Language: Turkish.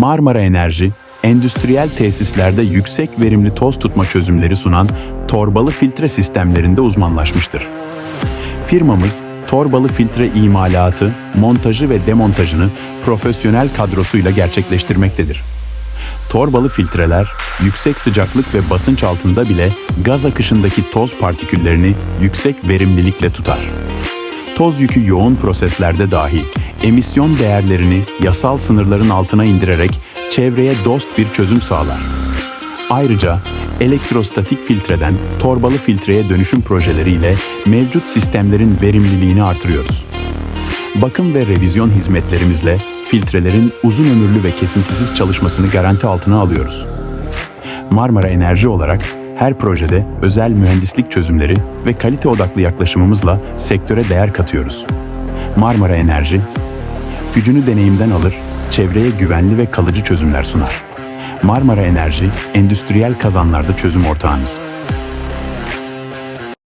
Marmara Enerji, endüstriyel tesislerde yüksek verimli toz tutma çözümleri sunan torbalı filtre sistemlerinde uzmanlaşmıştır. Firmamız, torbalı filtre imalatı, montajı ve demontajını profesyonel kadrosuyla gerçekleştirmektedir. Torbalı filtreler, yüksek sıcaklık ve basınç altında bile gaz akışındaki toz partiküllerini yüksek verimlilikle tutar. Toz yükü yoğun proseslerde dahi emisyon değerlerini yasal sınırların altına indirerek çevreye dost bir çözüm sağlar. Ayrıca elektrostatik filtreden torbalı filtreye dönüşüm projeleriyle mevcut sistemlerin verimliliğini artırıyoruz. Bakım ve revizyon hizmetlerimizle filtrelerin uzun ömürlü ve kesintisiz çalışmasını garanti altına alıyoruz. Marmara Enerji olarak her projede özel mühendislik çözümleri ve kalite odaklı yaklaşımımızla sektöre değer katıyoruz. Marmara Enerji, gücünü deneyimden alır, çevreye güvenli ve kalıcı çözümler sunar. Marmara Enerji, endüstriyel kazanlarda çözüm ortağınız.